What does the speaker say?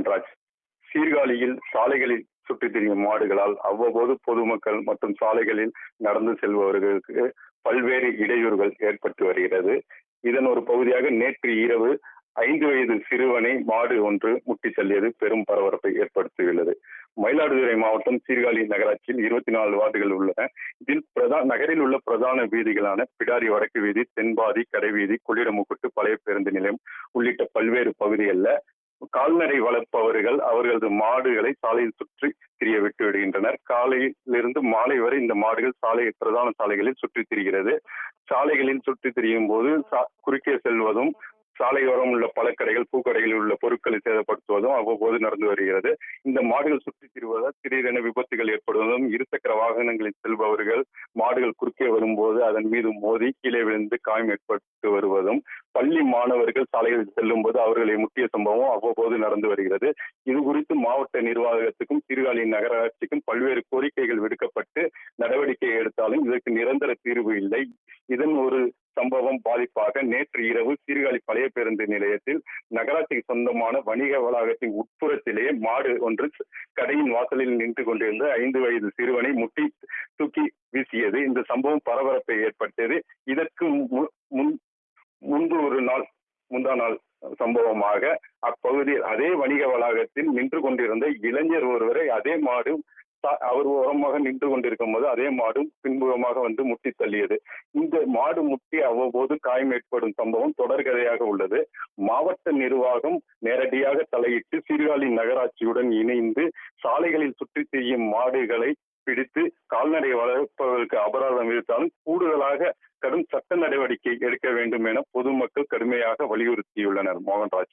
மோகன்ராஜ் சீர்காழியில் சாலைகளில் சுற்றித் திரியும் மாடுகளால் அவ்வப்போது பொதுமக்கள் மற்றும் சாலைகளில் நடந்து செல்பவர்களுக்கு பல்வேறு இடையூறுகள் ஏற்பட்டு வருகிறது. இதன் ஒரு பகுதியாக நேற்று இரவு ஐந்து வயது சிறுவனை மாடு ஒன்று முட்டி தள்ளியது பெரும் பரபரப்பை ஏற்படுத்தியுள்ளது. மயிலாடுதுறை மாவட்டம் சீர்காழி நகராட்சியில் இருபத்தி நாலு வார்டுகள் உள்ளன. இதில் பிரதா நகரில் உள்ள பிரதான வீதிகளான பிடாரி வடக்கு வீதி தென்பாதி கடைவீதி கொள்ளிடமுக்குட்டு பழைய பேருந்து நிலையம் உள்ளிட்ட பல்வேறு பகுதிகளில் கால்நடை வளர்ப்பவர்கள் அவர்களது மாடுகளை சாலையில் சுற்றி திரிய விட்டு விடுகின்றனர். காலையிலிருந்து மாலை வரை இந்த மாடுகள் சாலை பிரதான சாலைகளில் சுற்றித் திரிகிறது. சாலைகளில் சுற்றித் திரியும் போது குறுக்கே செல்வதும் சாலையோரம் உள்ள பழக்கடைகள் பூக்கடைகளில் உள்ள பொருட்களை சேதப்படுத்துவதும் அவ்வப்போது நடந்து வருகிறது. இந்த மாடுகள் சுற்றி திரிவதால் திடீரென விபத்துகள் ஏற்படுவதும் இருசக்கர வாகனங்களில் செல்பவர்கள் மாடுகள் குறுக்கே வரும்போது அதன் மீது மோதி கீழே விழுந்து காயம் ஏற்பட்டு வருவதும் பள்ளி மாணவர்கள் சாலைகளில் செல்லும் போது அவர்களை முக்கிய சம்பவம் அவ்வப்போது நடந்து வருகிறது. இது குறித்து மாவட்ட நிர்வாகத்துக்கும் சீர்காழி நகராட்சிக்கும் பல்வேறு கோரிக்கைகள் விடுக்கப்பட்டு நடவடிக்கை எடுத்தாலும் இதற்கு நிரந்தர தீர்வு இல்லை. இதன் ஒரு சம்பவம் பாதிப்பாக நேற்று இரவு சீர்காழி பழைய பேருந்து நிலையத்தில் நகராட்சிக்கு சொந்தமான வணிக வளாகத்தின் உட்புறத்திலேயே மாடு ஒன்று கடையின் வாசலில் நின்று கொண்டிருந்த ஐந்து வயது சிறுவனை முட்டி தூக்கி வீசியது. இந்த சம்பவம் பரபரப்பை ஏற்பட்டது இதற்கு முன் முன்பு ஒரு நாள் முந்தா நாள் சம்பவமாக அப்பகுதியில் அதே வணிக வளாகத்தில் நின்று கொண்டிருந்த இளைஞர் ஒருவரை அதே மாடு அவர் ஓரமாக நின்று கொண்டிருக்கும் போது அதே மாடும் பின்புறமாக வந்து முட்டி தள்ளியது. இந்த மாடு முட்டி அவ்வப்போது காயம் ஏற்படும் சம்பவம் தொடர்கதையாக உள்ளது. மாவட்ட நிர்வாகம் நேரடியாக தலையிட்டு சீர்காழி நகராட்சியுடன் இணைந்து சாலைகளில் சுற்றி செய்யும் மாடுகளை பிடித்து கால்நடை வளர்ப்பவர்களுக்கு அபராதம் விதித்தாலும் கூடுதலாக கடும் சட்ட நடவடிக்கை எடுக்க வேண்டும் என பொதுமக்கள் கடுமையாக வலியுறுத்தியுள்ளனர். மோகன்ராஜ்.